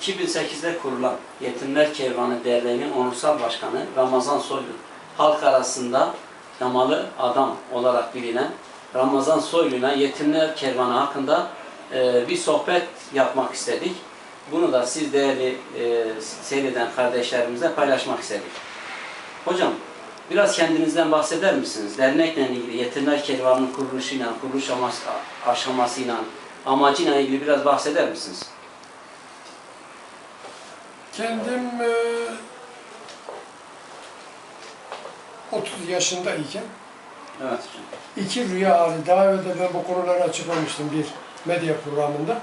2008'de kurulan Yetimler Kervanı Derneği'nin onursal başkanı Ramazan Soylu halk arasında yamalı adam olarak bilinen Ramazan Soylu'na Yetimler Kervanı hakkında e, bir sohbet yapmak istedik. Bunu da siz değerli e, seyreden kardeşlerimizle paylaşmak istedik. Hocam biraz kendinizden bahseder misiniz? Dernekle ilgili Yetimler Kervanı'nın kuruluşuyla, kuruluş amas- aşamasıyla, amacıyla ilgili biraz bahseder misiniz? Kendim e, 30 yaşındayken Evet iki rüya hali, daha evvel ben bu konuları açıklamıştım bir medya programında.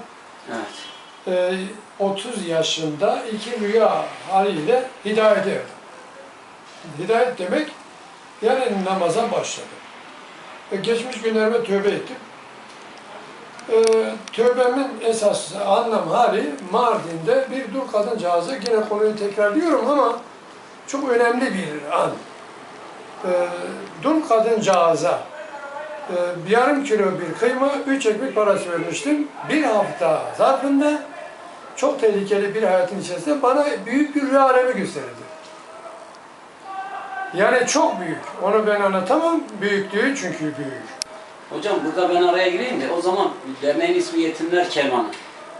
Evet. E, 30 yaşında iki rüya haliyle hidayete erdim. Hidayet demek yani namaza başladım. E, geçmiş günlerime tövbe ettim. E, tövbemin esas anlam hali Mardin'de bir dul kadıncağızı yine konuyu tekrarlıyorum ama çok önemli bir an. E, dul kadıncağıza e, yarım kilo bir kıyma, üç ekmek parası vermiştim. Bir hafta zarfında çok tehlikeli bir hayatın içerisinde bana büyük bir rüya alemi gösterildi. Yani çok büyük. Onu ben anlatamam. Büyüklüğü çünkü büyük. Hocam burada ben araya gireyim de o zaman derneğin ismi Yetimler Kervanı.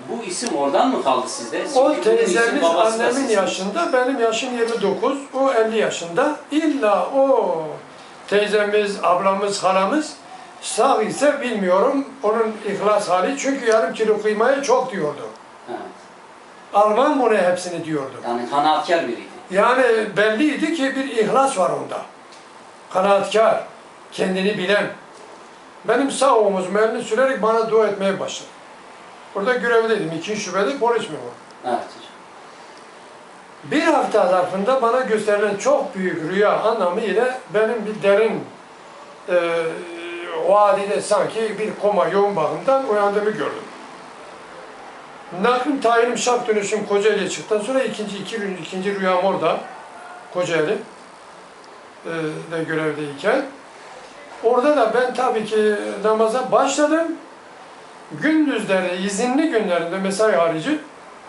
Bu isim oradan mı kaldı sizde? O Çünkü teyzemiz annemin yaşında, benim yaşım 29, o 50 yaşında. İlla o teyzemiz, ablamız, halamız sağ ise bilmiyorum onun ihlas hali. Çünkü yarım kilo kıymayı çok diyordu. Evet. Alman bunu hepsini diyordu. Yani kanaatkar biriydi. Yani belliydi ki bir ihlas var onda. Kanaatkar, kendini bilen. Benim sağ omuzum elini sürerek bana dua etmeye başladı. Burada görevdeydim. ikinci şubede polis memuru. Evet hocam. Bir hafta zarfında bana gösterilen çok büyük rüya anlamı ile benim bir derin e, vadide sanki bir koma yoğun bakımdan uyandığımı gördüm. Naklim tayinim şart dönüşüm Kocaeli'ye çıktıktan sonra ikinci, iki ikinci rüyam orada. Kocaeli e, de görevdeyken. Orada da ben tabii ki namaza başladım. Gündüzleri, izinli günlerinde mesai harici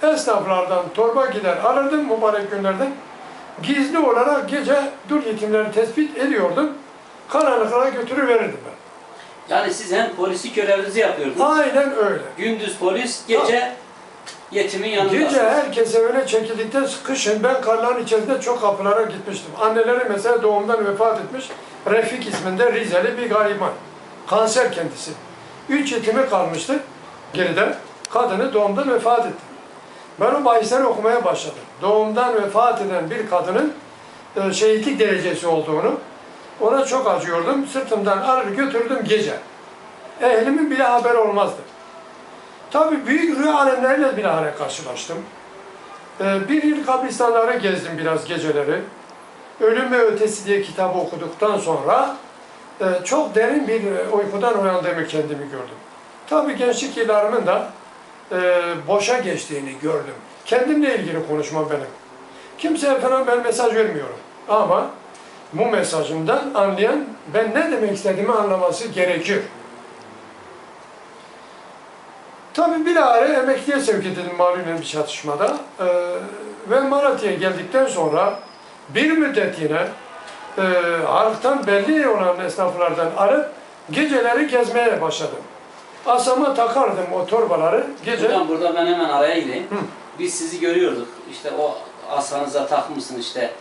esnaflardan torba gider alırdım mübarek günlerden. Gizli olarak gece dul yetimleri tespit ediyordum. Karanlıklara götürüverirdim ben. Yani siz hem polisi görevinizi yapıyordunuz. Aynen öyle. Gündüz polis, gece yetimin yanındasınız. Gece herkese öyle çekildikten kışın ben karların içerisinde çok kapılara gitmiştim. Anneleri mesela doğumdan vefat etmiş. Refik isminde Rizeli bir gariban. Kanser kendisi. Üç yetimi kalmıştı geride. Kadını doğumdan vefat etti. Ben o bahisleri okumaya başladım. Doğumdan vefat eden bir kadının e, şehitlik derecesi olduğunu ona çok acıyordum. Sırtımdan alır götürdüm gece. Ehlimin bile haber olmazdı. Tabii büyük rüya alemleriyle bilahare karşılaştım. Ee, bir yıl kabristanları gezdim biraz geceleri. Ölüm ve Ötesi diye kitabı okuduktan sonra e, çok derin bir uykudan uyandığımı kendimi gördüm. Tabii gençlik yıllarımın da e, boşa geçtiğini gördüm. Kendimle ilgili konuşmam benim. Kimseye falan ben mesaj vermiyorum. Ama bu mesajımdan anlayan ben ne demek istediğimi anlaması gerekir. Tabii bilahare emekliye sevk edildim malum bir çatışmada. Ee, ve Malatya'ya geldikten sonra bir müddet yine e, halktan belli olan esnaflardan arıp geceleri gezmeye başladım. Asama takardım o torbaları gece. Hocam burada ben hemen araya gireyim. Hı. Biz sizi görüyorduk. İşte o asanıza takmışsın işte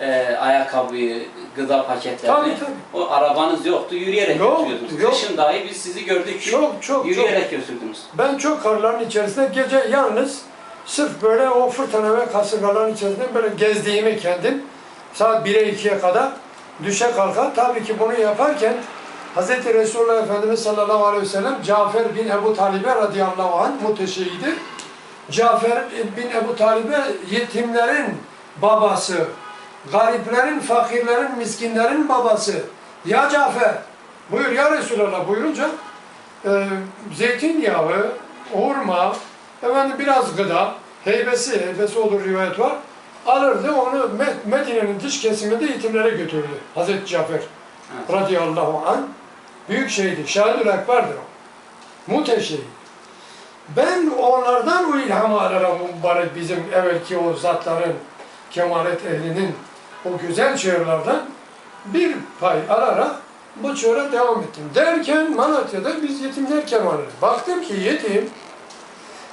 e, ayakkabıyı, gıda paketlerini. Tabii, tabii. O arabanız yoktu, yürüyerek Yok, götürüyordunuz. yok. Kışın dahi biz sizi gördük ki Çok çok çok. yürüyerek götürdünüz. Ben çok karların içerisinde gece yalnız sırf böyle o fırtına ve kasırgaların içerisinde böyle gezdiğimi kendim saat 1'e 2'ye kadar düşe kalka tabii ki bunu yaparken Hz. Resulullah Efendimiz sallallahu aleyhi ve sellem Cafer bin Ebu Talib'e radıyallahu anh muteşehidir. Cafer bin Ebu Talib'e yetimlerin babası, gariplerin, fakirlerin, miskinlerin babası. Ya Cafer, buyur ya Resulallah buyurunca e, zeytinyağı, hurma, efendim biraz gıda, heybesi, heybesi olur rivayet var. Alırdı onu Me- Medine'nin dış kesiminde yetimlere götürdü Hazreti Cafer Evet. radıyallahu anh. Büyük şeydi, Şahidül Ekber'dir o. Muteşehit. Ben onlardan o ilhamı alarak mübarek bizim evvelki o zatların, kemalet ehlinin o güzel şiirlerden bir pay alarak bu çığıra devam ettim. Derken Malatya'da biz yetimler kervanı. Baktım ki yetim,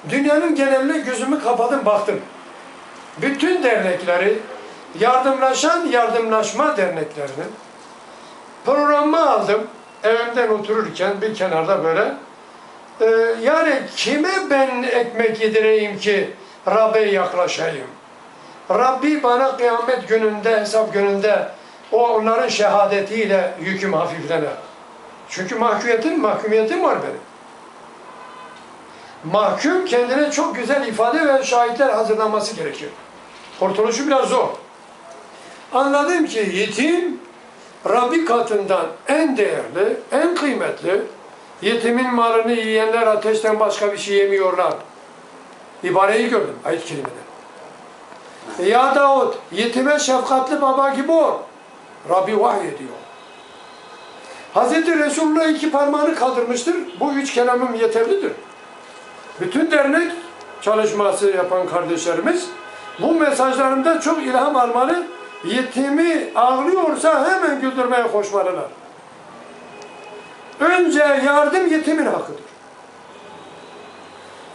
dünyanın geneline gözümü kapadım baktım. Bütün dernekleri, yardımlaşan yardımlaşma derneklerinin programı aldım. Evimden otururken bir kenarda böyle ee, yani kime ben ekmek yedireyim ki Rab'be yaklaşayım? Rabbi bana kıyamet gününde, hesap gününde o onların şehadetiyle yüküm hafiflenir. Çünkü mahkumiyetim, mahkumiyetim var benim. Mahkum kendine çok güzel ifade ve şahitler hazırlanması gerekiyor. Kurtuluşu biraz zor. Anladım ki yetim Rabbi katından en değerli, en kıymetli, Yetimin malını yiyenler ateşten başka bir şey yemiyorlar. İbareyi gördüm ayet kerimede. Ya Davud, yetime şefkatli baba gibi ol. Rabbi vahyediyor. Hazreti Resulullah iki parmağını kaldırmıştır. Bu üç kelamım yeterlidir. Bütün dernek çalışması yapan kardeşlerimiz bu mesajlarında çok ilham almalı. Yetimi ağlıyorsa hemen güldürmeye koşmalılar. Önce yardım yetimin hakkıdır.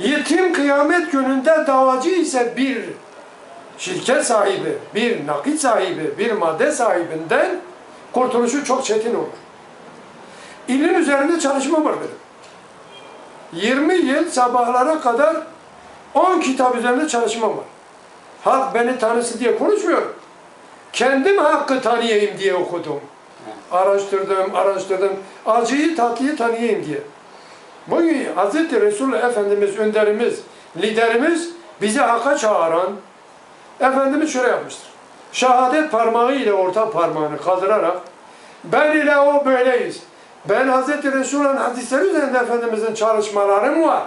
Yetim kıyamet gününde davacı ise bir şirket sahibi, bir nakit sahibi, bir madde sahibinden kurtuluşu çok çetin olur. İlim üzerinde çalışma var benim. 20 yıl sabahlara kadar 10 kitap üzerinde çalışmam var. Halk beni tanısın diye konuşmuyorum. Kendim hakkı tanıyayım diye okudum. Araştırdım, araştırdım. Acıyı, tatlıyı tanıyayım diye. Bugün Hz. Resulullah Efendimiz, önderimiz, liderimiz bizi hakka çağıran Efendimiz şöyle yapmıştır. Şehadet parmağı ile orta parmağını kaldırarak ben ile o böyleyiz. Ben Hz. Resulullah'ın hadisleri üzerinde Efendimizin çalışmalarım var.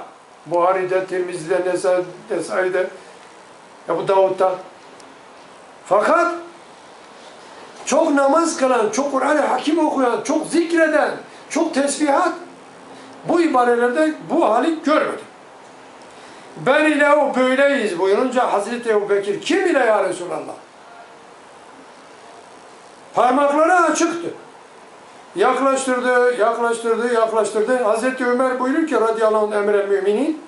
Buhari'de, Tirmizi'de, Nesa- Nesai'de, Ebu Davud'da. Fakat çok namaz kılan, çok Kur'an-ı Hakim okuyan, çok zikreden, çok tesbihat bu ibarelerde bu hali görmedim. Ben ile o böyleyiz buyurunca Hazreti Ebu Bekir kim ile ya Resulallah? Parmakları açıktı. Yaklaştırdı, yaklaştırdı, yaklaştırdı. Hazreti Ömer buyurur ki radıyallahu anh emrel müminin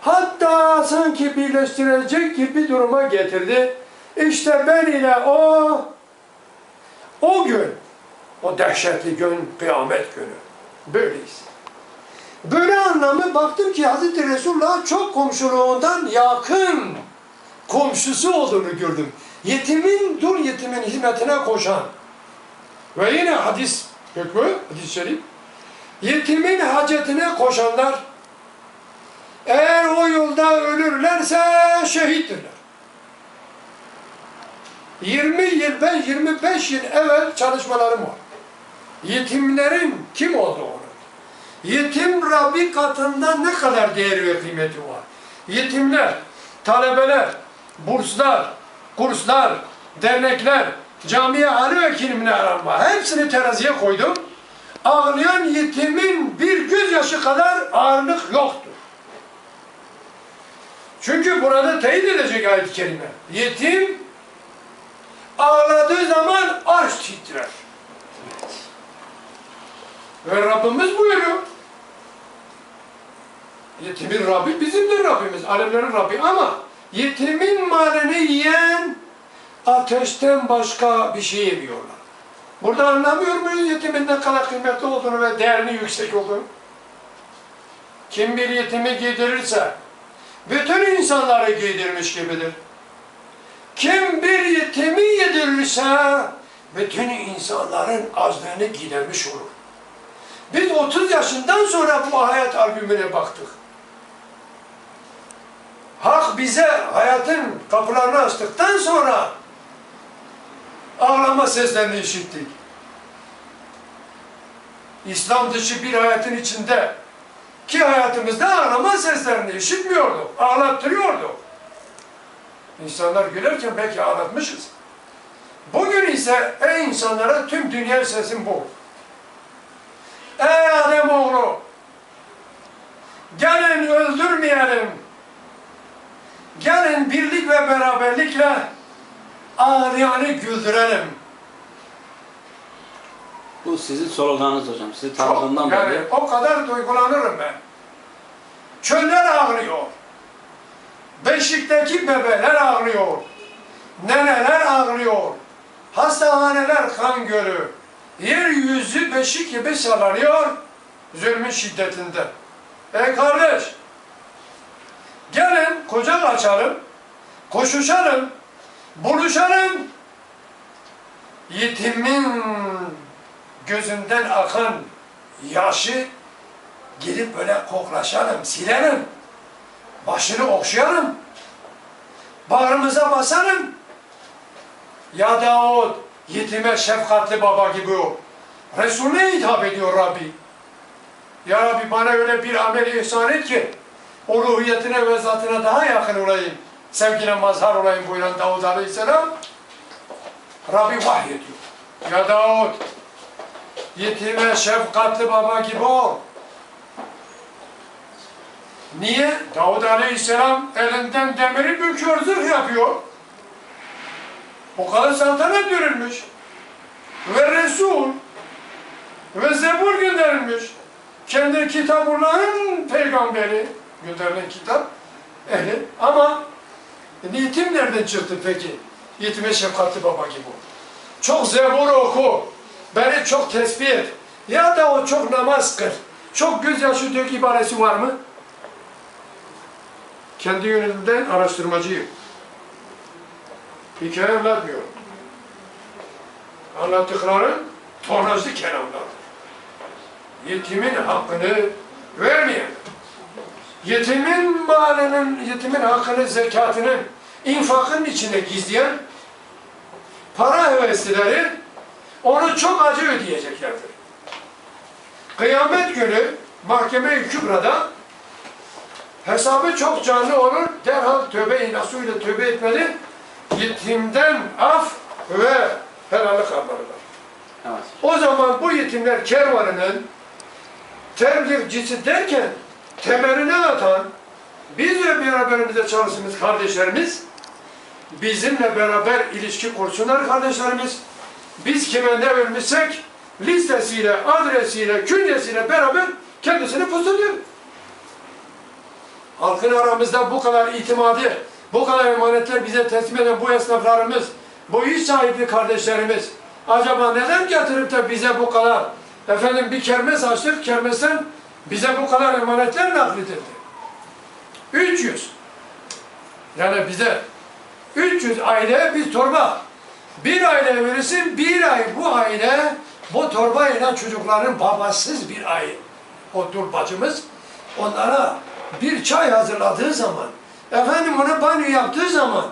hatta sanki birleştirecek gibi duruma getirdi. İşte ben ile o o gün, o dehşetli gün, kıyamet günü. Böyleyiz. Böyle anlamı baktım ki Hz. Resulullah çok komşuluğundan yakın komşusu olduğunu gördüm. Yetimin, dul yetimin hizmetine koşan ve yine hadis hükmü, hadis-i şerif, yetimin hacetine koşanlar eğer o yolda ölürlerse şehittirler. 20 yıl, ben 25 yıl evvel çalışmalarım var. Yetimlerin kim olduğunu, yetim Rabbi katında ne kadar değeri ve kıymeti var. Yetimler, talebeler, burslar, kurslar, dernekler, camiye hali ve kilimine aranma. Hepsini teraziye koydum. Ağlayan yetimin bir gözyaşı kadar ağırlık yoktur. Çünkü burada teyit edecek ayet-i kerime. Yetim ağladığı zaman arş titrer. Ve Rabbimiz buyuruyor. Yetimin Rabbi bizimdir Rabbimiz, alemlerin Rabbi ama yetimin malını yiyen ateşten başka bir şey yemiyorlar. Burada anlamıyor muyuz yetimin ne kadar kıymetli olduğunu ve değerinin yüksek olduğunu? Kim bir yetimi giydirirse bütün insanları giydirmiş gibidir. Kim bir yetimi yedirirse bütün insanların azlığını gidermiş olur. Biz 30 yaşından sonra bu hayat albümüne baktık. Bize hayatın kapılarını açtıktan sonra ağlama seslerini işittik. İslam dışı bir hayatın içinde ki hayatımızda ağlama seslerini işitmiyorduk, ağlattırıyorduk. İnsanlar gülerken belki ağlatmışız. Bugün ise ey insanlara tüm dünya sesim bu. Ey Ademoğlu! Gelin öldürmeyelim. Gelin birlik ve beraberlikle ağlayanı güldürelim. Bu sizin sloganınız hocam. Sizi tanıdığımdan yani beri. o kadar duygulanırım ben. Çöller ağlıyor. Beşikteki bebeler ağlıyor. Neneler ağlıyor. Hastahaneler kan gölü. Yeryüzü beşik gibi sallanıyor zulmün şiddetinde. Ey kardeş, gelin kucak açalım, koşuşalım, buluşalım. Yetimin gözünden akan yaşı gidip böyle koklaşalım, silelim. Başını okşayalım. Bağrımıza basalım. Ya Davud, yetime şefkatli baba gibi ol. Resulüne hitap ediyor Rabbi. Ya Rabbi bana öyle bir amel ihsan et ki o ruhiyetine ve zatına daha yakın olayım. Sevgine mazhar olayım buyuran Davud Aleyhisselam. Rabbi vahyediyor. Ya Davud, yetime şefkatli baba gibi ol. Niye? Davud Aleyhisselam elinden demiri büküyor, zırh yapıyor. O kadar saltanat verilmiş. Ve Resul ve Zebur gönderilmiş. Kendi kitabullahın peygamberi gönderilen kitap ehli. Ama yetim nereden çıktı peki? Yetime şefkatli baba gibi. Çok Zebur oku. Beni çok tesbih et. Ya da o çok namaz kıl. Çok gözyaşı dök ibaresi var mı? Kendi yönümden araştırmacıyım. Hikaye anlatmıyorum. Anlattıklarım tonajlı kelamlar. Yetimin hakkını vermeyen, yetimin malının, yetimin hakkını, zekatının, infakın içine gizleyen para heveslileri onu çok acı ödeyeceklerdir. Kıyamet günü mahkeme-i kübrada hesabı çok canlı olur. Derhal tövbe inasıyla tövbe etmeli. Yetimden af ve helallik almalılar. Evet. O zaman bu yetimler kervanının tebliğcisi derken temeline atan bizle beraberimize çalıştığımız kardeşlerimiz bizimle beraber ilişki kursunlar kardeşlerimiz. Biz kime ne vermişsek listesiyle, adresiyle, künyesiyle beraber kendisini pusuluyor. Halkın aramızda bu kadar itimadı, bu kadar emanetler bize teslim eden bu esnaflarımız, bu iş sahibi kardeşlerimiz acaba neden getirip de bize bu kadar efendim bir kermes açtık, kermesten bize bu kadar emanetler nakledildi? 300. Yani bize 300 aileye bir torba. Bir aile verirsin, bir ay bu aile bu torbayla çocukların babasız bir ay. O dur bacımız onlara bir çay hazırladığı zaman, efendim ona banyo yaptığı zaman,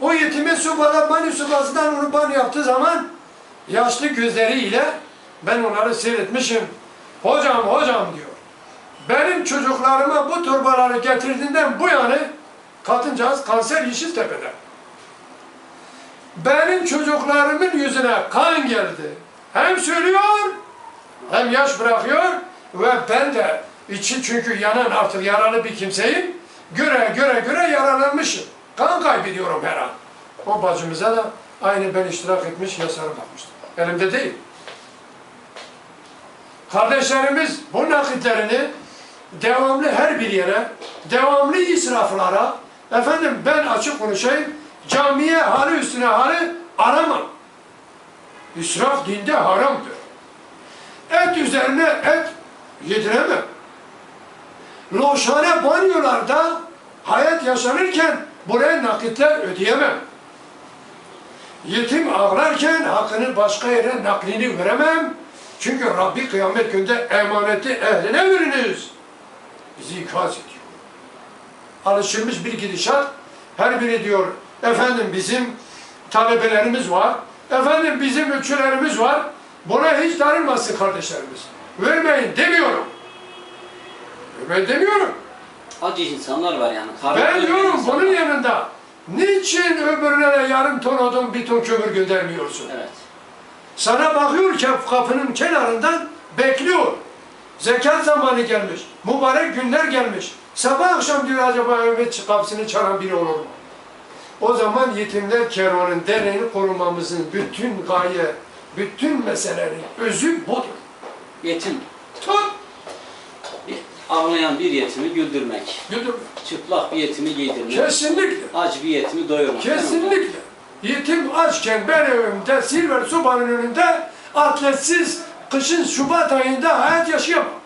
o yetime su bana banyo subasından onu banyo yaptığı zaman, yaşlı gözleriyle ben onları seyretmişim. Hocam hocam diyor. Benim çocuklarıma bu torbaları getirdiğinden bu yana kadıncağız kanser Yeşiltepe'de. Benim çocuklarımın yüzüne kan geldi. Hem söylüyor hem yaş bırakıyor ve ben de içi çünkü yanan artık yaralı bir kimseyim. Göre göre göre yaralanmışım. Kan kaybediyorum her an. O bacımıza da aynı ben iştirak etmiş yasarı bakmıştım. Elimde değil. Kardeşlerimiz bu nakitlerini devamlı her bir yere, devamlı israflara, efendim ben açık konuşayım, camiye hali üstüne hali aramam. İsraf dinde haramdır. Et üzerine et yediremem. Loşhane banyolarda hayat yaşanırken buraya nakitler ödeyemem. Yetim ağlarken hakkını başka yere naklini veremem. Çünkü Rabbi kıyamet günde emaneti ehline veriniz. Bizi ikaz ediyor. Alışılmış bir gidişat. Her biri diyor, efendim bizim talebelerimiz var. Efendim bizim ölçülerimiz var. Buna hiç darılmasın kardeşlerimiz. Vermeyin demiyorum. Vermeyin demiyorum. Acı insanlar var yani. Ben diyorum insanlar. bunun yanında niçin öbürüne de yarım ton odun bir ton kömür göndermiyorsun? Evet. Sana bakıyor ki kapının kenarından bekliyor. Zekat zamanı gelmiş. Mübarek günler gelmiş. Sabah akşam diyor acaba evime kapısını çalan biri olur mu? O zaman yetimler kervanın derneğini korumamızın bütün gaye, bütün meselenin özü budur. Yetim, Tut! ağlayan bir yetimi güldürmek. Güldür. Çıplak bir yetimi giydirmek. Kesinlikle. Aç bir yetimi doyurmak. Kesinlikle. Yetim açken ben evimde silver sobanın önünde atletsiz kışın Şubat ayında hayat yaşayamam.